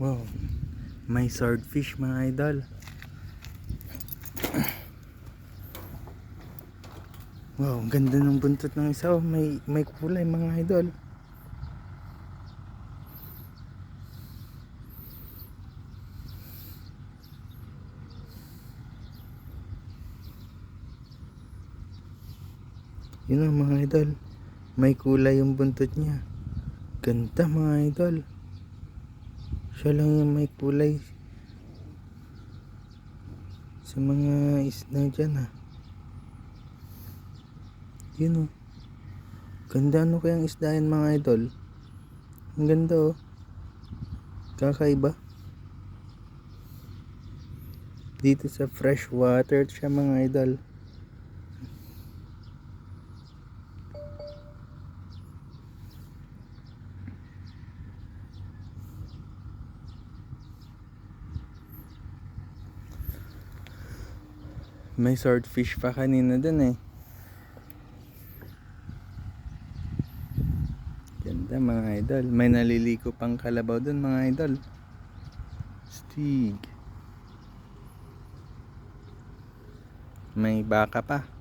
Wow. May swordfish mga idol. Wow, ganda ng buntot ng isa. Oh. May, may kulay mga idol. Yun ang mga idol. May kulay yung buntot niya. Ganda mga idol. Siya lang yung may kulay sa mga isda dyan ha. Yun oh. Ganda ano kayang isda yan mga idol. Ang ganda oh. Kakaiba. Dito sa fresh water siya mga idol. May swordfish pa kanina dun eh. Ganda mga idol. May naliliko pang kalabaw dun mga idol. Stig. May baka pa.